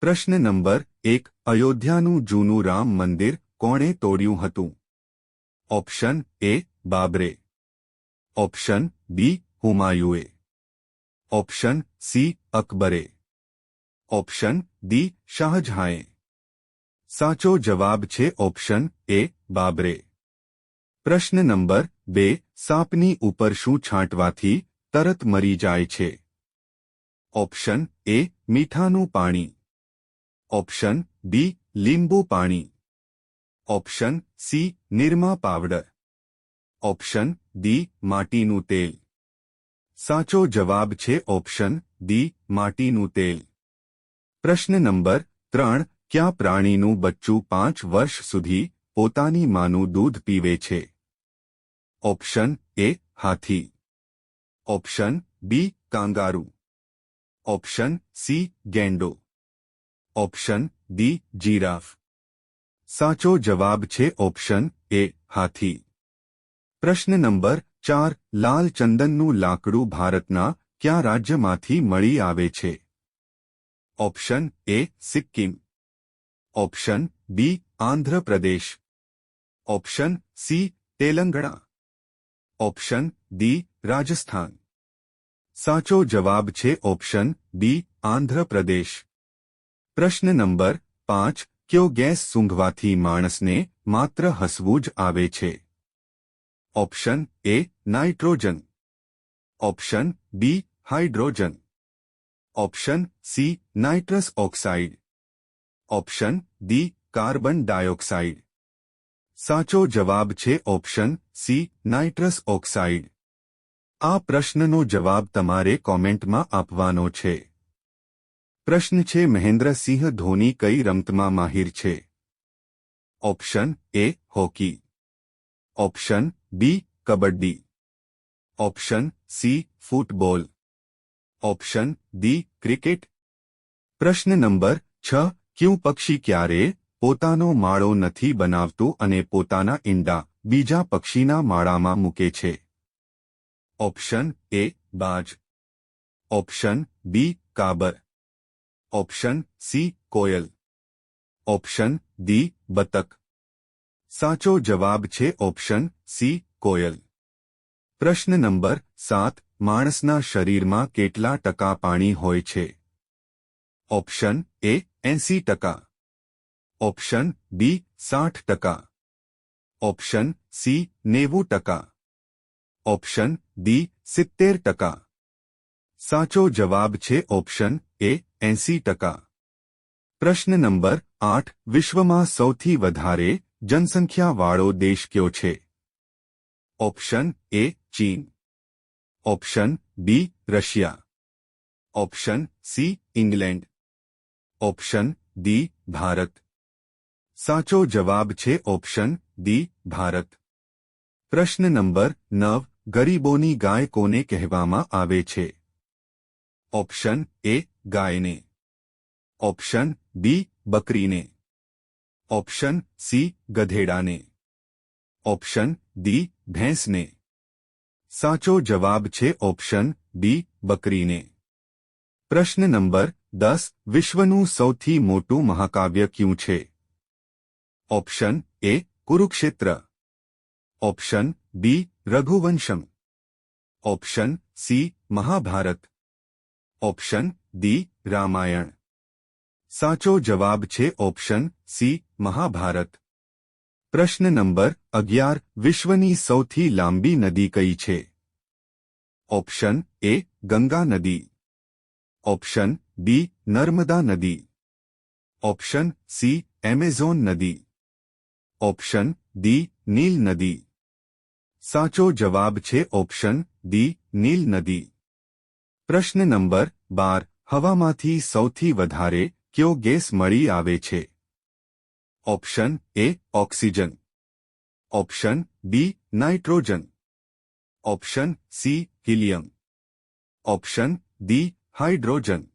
પ્રશ્ન નંબર એક, અયોધ્યાનું જૂનું રામ મંદિર કોણે તોડ્યું હતું? ઓપ્શન એ, બાબરે. ઓપ્શન બી, હુમાયુએ. ઓપ્શન સી, અકબરે. ઓપ્શન ડી, શાહજહાંએ. સાચો જવાબ છે ઓપ્શન એ, બાબરે. પ્રશ્ન નંબર બે, સાપની ઉપર શું છાંટવાથી તરત મરી જાય છે? ઓપ્શન એ, મીઠાનું પાણી. ઓપ્શન બી લીંબુ પાણી. Option C Nirma powder. Option D માટીનું તેલ. સાચો જવાબ છે ઓપ્શન ડી માટીનું તેલ. પ્રશ્ન નંબર ત્રણ, ક્યાં પ્રાણીનું બચ્ચું પાંચ વર્ષ સુધી પોતાની માનું દૂધ પીવે છે? Option A Hathi. Option B kangaroo. Option C ગેંડો. Option D giraffe સાચો જવાબ છે ઓપ્શન એ હાથી પ્રશ્ન નંબર ચાર લાલ ચંદનનું લાકડું ભારતના કયા રાજ્યમાંથી મળી આવે છે option A Sikkim option B Andhra Pradesh option C Telangana option D Rajasthan સાચો જવાબ છે ઓપ્શન બી આંધ્રપ્રદેશ પ્રશ્ન નંબર પાંચ કયો ગેસ સૂંઘવાથી માણસને માત્ર હસવું જ આવે છે option A nitrogen option B hydrogen option C nitrous oxide option D carbon dioxide સાચો જવાબ છે ઓપ્શન સી નાઇટ્રસ ઓક્સાઇડ આ પ્રશ્નનો જવાબ તમારે કોમેન્ટમાં આપવાનો છે પ્રશ્ન છે, મહેન્દ્રસિંહ ધોની કઈ રમતમાં માહિર છે? Option A, hockey. Option B, kabaddi. Option C, football. Option D, cricket. પ્રશ્ન નંબર છ, ક્યું પક્ષી ક્યારે પોતાનો માળો નથી બનાવતું અને પોતાના ઈંડા બીજા પક્ષીના માળામાં મૂકે છે? ઓપ્શન એ, બાજ. ઓપ્શન બી, કાબર. ઓપ્શન સી કોયલ ઓપ્શન ડી બતક સાચો જવાબ છે ઓપ્શન સી કોયલ પ્રશ્ન નંબર સાત માણસના શરીરમાં કેટલા ટકા પાણી હોય છે ઓપ્શન એ એંસી ટકા ઓપ્શન બી સાઠ ટકા ઓપ્શન સી નેવું ટકા ઓપ્શન ડી સિત્તેર ટકા સાચો જવાબ છે ઓપ્શન એ એંસી ટકા પ્રશ્ન નંબર આઠ વિશ્વમાં સૌથી વધારે જનસંખ્યાવાળો દેશ કયો છે ઓપ્શન એ ચીન option B Russia option C England option D Bharat સાચો જવાબ છે ઓપ્શન ડી ભારત પ્રશ્ન નંબર નવ ગરીબોની ગાય કોને કહેવામાં આવે છે ઓપ્શન એ ગાયને option B બકરીને option C ગધેડાને option D ભેંસને સાચો જવાબ છે ઓપ્શન બી બકરીને પ્રશ્ન નંબર દસ વિશ્વનું સૌથી મોટું મહાકાવ્ય ક્યું છે option A Kurukshetra option B Raghuvansham option C Mahabharat option D Ramayana સાચો જવાબ છે ઓપ્શન સી મહાભારત પ્રશ્ન નંબર અગિયાર વિશ્વની સૌથી લાંબી નદી કઈ છે ઓપ્શન એ ગંગા નદી ઓપ્શન બી નર્મદા નદી ઓપ્શન સી એમેઝોન નદી ઓપ્શન ડી નીલ નદી સાચો જવાબ છે ઓપ્શન ડી નીલ નદી પ્રશ્ન નંબર બાર, હવામાંથી સૌથી વધારે કયો ગેસ મળી આવે છે? Option A oxygen. Option B nitrogen. Option C helium. Option D hydrogen.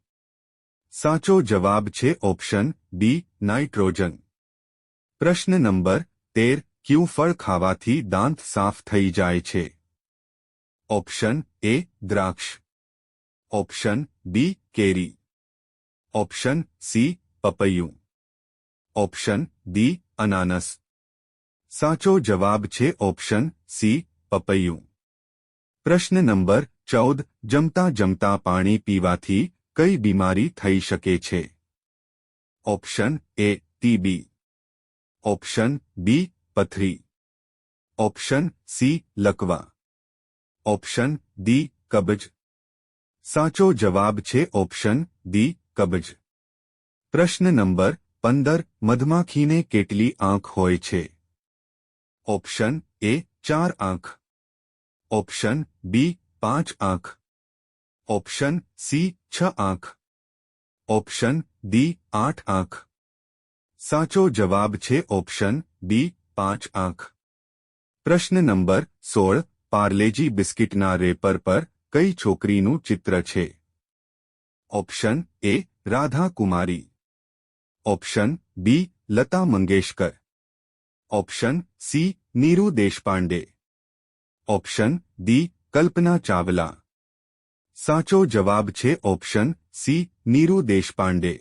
સાચો જવાબ છે ઓપ્શન બી નાઇટ્રોજન. પ્રશ્ન નંબર તેર, ક્યું ફળ ખાવાથી દાંત સાફ થઈ જાય છે? ઓપ્શન એ દ્રાક્ષ. ઓપ્શન બી કેરી ઓપ્શન સી પપૈયું ઓપ્શન ડી અનાનસ સાચો જવાબ છે ઓપ્શન સી પપૈયું પ્રશ્ન નંબર ચૌદ જમતા જમતા પાણી પીવાથી કઈ બીમારી થઈ શકે છે option A TB option B પથરી ઓપ્શન સી લકવા ઓપ્શન ડી કબજ સાચો જવાબ છે ઓપ્શન ડી કબજ. પ્રશ્ન નંબર પંદર, મધમાખીને કેટલી આંખ હોય છે? ઓપ્શન એ, ચાર આંખ. ઓપ્શન બી, પાંચ આંખ. ઓપ્શન સી, છ આંખ. ઓપ્શન ડી, આઠ આંખ. સાચો જવાબ છે ઓપ્શન બી, પાંચ આંખ. પ્રશ્ન નંબર સોળ, પાર્લેજી બિસ્કિટના રેપર પર કઈ છોકરીનું ચિત્ર છે option A Radha Kumari option B Lata Mangeshkar option C Neeru Deshpande option D Kalpana Chawla સાચો જવાબ છે ઓપ્શન સી નીરુ દેશપાંડે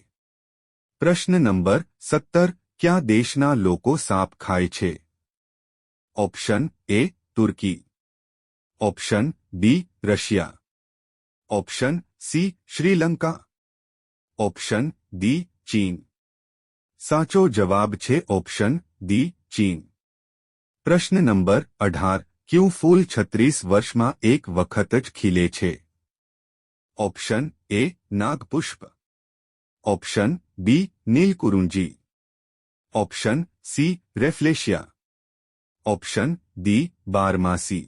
પ્રશ્ન નંબર સત્તર ક્યાં દેશના લોકો સાપ ખાય છે ઓપ્શન એ તુર્કી option B Russia option C Sri Lanka option D ચીન સાચો જવાબ છે ઓપ્શન ડી ચીન પ્રશ્ન નંબર અઢાર ક્યું ફૂલ છત્રીસ વર્ષમાં એક વખત જ ખીલે છે option A Nagpushp option B Neelakurinji option C rafflesia option D બારમાસી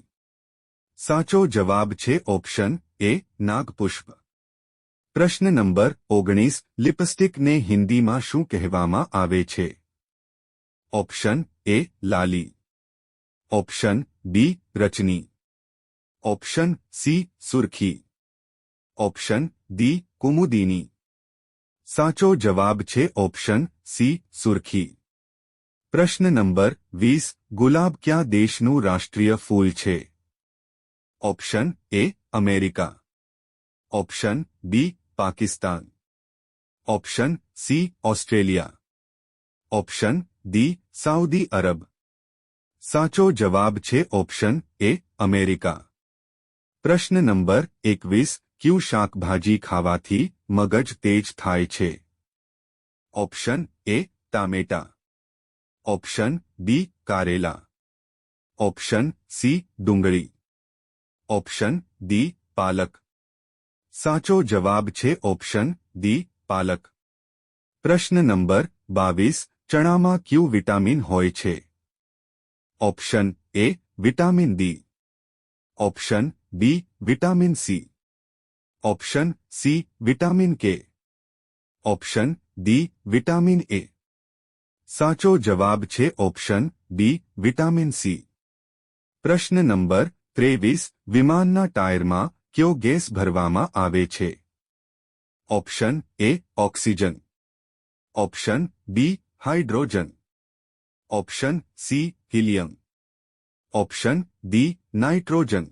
સાચો જવાબ છે ઓપ્શન એ નાગપુષ્પ પ્રશ્ન નંબર ઓગણીસ લિપસ્ટિકને હિન્દીમાં શું કહેવામાં આવે છે ઓપ્શન એ લાલી option B રચની option C સુરખી option D કુમુદીની સાચો જવાબ છે ઓપ્શન સી સુરખી પ્રશ્ન નંબર વીસ ગુલાબ ક્યાં દેશનું રાષ્ટ્રીય ફૂલ છે option A America option B Pakistan option C Australia option D Saudi અરબ સાચો જવાબ છે ઓપ્શન એ અમેરિકા પ્રશ્ન નંબર એકવીસ ક્યુ શાકભાજી ખાવાથી મગજ તેજ થાય છે ઓપ્શન એ ટામેટા ઓપ્શન બી કારેલા ઓપ્શન સી ડુંગળી ઓપ્શન ડી પાલક સાચો જવાબ છે ઓપ્શન ડી પાલક પ્રશ્ન નંબર બાવીસ ચણામાં ક્યુ વિટામિન હોય છે option A vitamin D option B vitamin C option C vitamin K option D vitamin A સાચો જવાબ છે ઓપ્શન બી વિટામિન સી પ્રશ્ન નંબર ત્રેવીસ વિમાનના ટાયરમાં કયો ગેસ ભરવામાં આવે છે? Option A oxygen. Option B hydrogen. Option C helium. Option D nitrogen.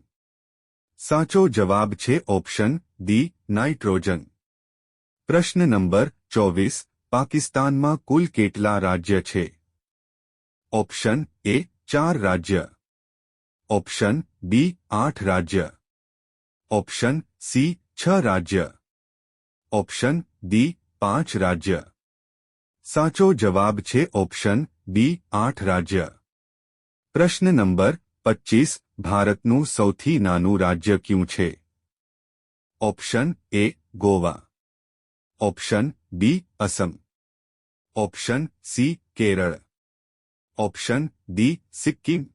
સાચો જવાબ છે ઓપ્શન ડી નાઇટ્રોજન. પ્રશ્ન નંબર ચોવીસ, પાકિસ્તાનમાં કુલ કેટલા રાજ્ય છે? ઓપ્શન એ ચાર રાજ્ય. ઓપ્શન બી, આઠ રાજ્ય. ઓપ્શન સી, છ રાજ્ય. ઓપ્શન ડી, પાંચ રાજ્ય. સાચો જવાબ છે ઓપ્શન બી, આઠ રાજ્ય. પ્રશ્ન નંબર પચીસ, ભારતનું સૌથી નાનું રાજ્ય ક્યું છે? Option A, Goa. Option B, Assam. Option C, Kerala. Option D, Sikkim.